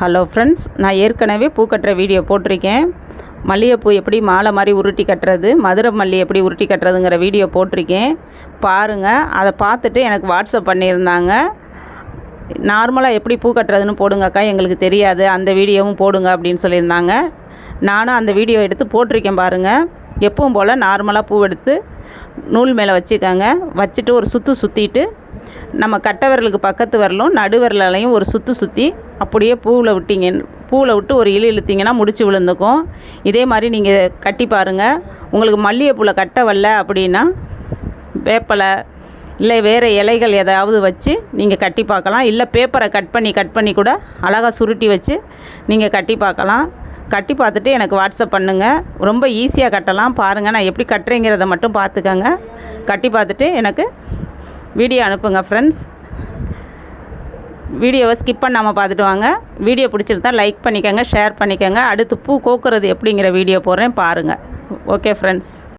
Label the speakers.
Speaker 1: Hello friends நான் ஏற்கனவே பூ கட்டுற வீடியோ போட்டிருக்கேன். மல்லிகைப்பூ எப்படி மாலை மாதிரி உருட்டி கட்டுறது மதுரை மல்லி எப்படி உருட்டி கட்டுறதுங்கிற வீடியோ போட்டிருக்கேன். பாருங்கள் அதை பார்த்துட்டு எனக்கு வாட்ஸ்அப் பண்ணியிருந்தாங்க. நார்மலாக எப்படி பூ கட்டுறதுன்னு போடுங்கக்கா. எங்களுக்கு தெரியாது. அந்த வீடியோவும் போடுங்க அப்படின்னு சொல்லியிருந்தாங்க. நானும் அந்த வீடியோ எடுத்து போட்டிருக்கேன் பாருங்கள் எப்பவும் போல் நார்மலாக பூ எடுத்து நூல் மேலே வச்சுக்கோங்க. வச்சுட்டு ஒரு சுற்று சுற்றிட்டு நம்ம கட்டவரலுக்கு பக்கத்து வரலும் நடுவரலையும் ஒரு சுற்று சுற்றி அப்படியே பூவில் விட்டீங்க. பூவில் விட்டு ஒரு இழு இழுத்தீங்கன்னா முடிச்சு விழுந்துக்கும். இதே மாதிரி நீங்கள் கட்டி பாருங்கள் உங்களுக்கு மல்லிகைப்பூவில் கட்ட வரல அப்படின்னா வேப்பலை இல்லை வேறு இலைகள் ஏதாவது வச்சு நீங்கள் கட்டி பார்க்கலாம். இல்லை பேப்பரை கட் பண்ணி கட் பண்ணி கூட அழகாக சுருட்டி வச்சு நீங்கள் கட்டி பார்க்கலாம். கட்டி பார்த்துட்டு எனக்கு வாட்ஸ்அப் பண்ணுங்கள் ரொம்ப ஈஸியாக கட்டலாம். பாருங்கள் நான் எப்படி கட்டுறேங்கிறத மட்டும் பார்த்துக்கோங்க. கட்டி பார்த்துட்டு எனக்கு வீடியோ அனுப்புங்க ஃப்ரெண்ட்ஸ் வீடியோவை ஸ்கிப் பண்ணாமல் பார்த்துட்டு வாங்க. வீடியோ பிடிச்சிருந்தா லைக் பண்ணிக்கோங்க ஷேர் பண்ணிக்கோங்க. அடுத்து பூ கோக்குறது எப்படிங்கிற வீடியோ போடுறேன் பாருங்கள் ஓகே ஃப்ரெண்ட்ஸ்